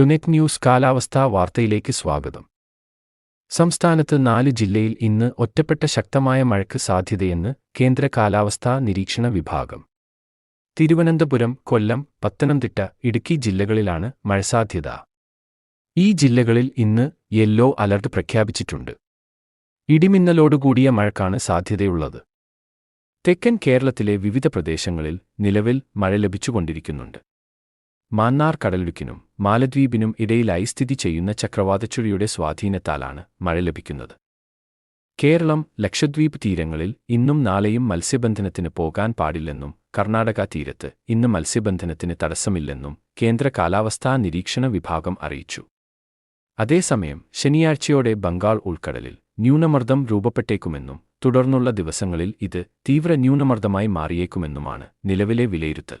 ടുനെറ്റ് news കാലാവസ്ഥാ വാർത്തയിലേക്ക് സ്വാഗതം. സംസ്ഥാനത്ത് നാല് ജില്ലയിൽ ഇന്ന് ഒറ്റപ്പെട്ട ശക്തമായ മഴയ്ക്ക് സാധ്യതയെന്ന് കേന്ദ്ര കാലാവസ്ഥാ നിരീക്ഷണ വിഭാഗം. തിരുവനന്തപുരം കൊല്ലം പത്തനംതിട്ട ഇടുക്കി ജില്ലകളിലാണ് മഴ സാധ്യത. ഈ ജില്ലകളിൽ ഇന്ന് യെല്ലോ അലർട്ട് പ്രഖ്യാപിച്ചിട്ടുണ്ട്. ഇടിമിന്നലോടുകൂടിയ മഴക്കാണ് സാധ്യതയുള്ളത്. തെക്കൻ കേരളത്തിലെ വിവിധ പ്രദേശങ്ങളിൽ നിലവിൽ മഴ ലഭിച്ചുകൊണ്ടിരിക്കുന്നുണ്ട്. മാന്നാർ കടലിടുക്കിനും മാലദ്വീപിനും ഇടയിലായി സ്ഥിതി ചെയ്യുന്ന ചക്രവാതച്ചുഴിയുടെ സ്വാധീനത്താലാണ് മഴ ലഭിക്കുന്നത്. കേരളം ലക്ഷദ്വീപ് തീരങ്ങളിൽ ഇന്നും നാളെയും മത്സ്യബന്ധനത്തിന് പോകാൻ പാടില്ലെന്നും കർണാടക തീരത്ത് ഇന്ന് മത്സ്യബന്ധനത്തിന് തടസ്സമില്ലെന്നും കേന്ദ്ര കാലാവസ്ഥാ നിരീക്ഷണ വിഭാഗം അറിയിച്ചു. അതേസമയം ശനിയാഴ്ചയോടെ ബംഗാൾ ഉൾക്കടലിൽ ന്യൂനമർദ്ദം രൂപപ്പെട്ടേക്കുമെന്നും തുടർന്നുള്ള ദിവസങ്ങളിൽ ഇത് തീവ്ര ന്യൂനമർദ്ദമായി മാറിയേക്കുമെന്നുമാണ് നിലവിലെ വിലയിരുത്തൽ.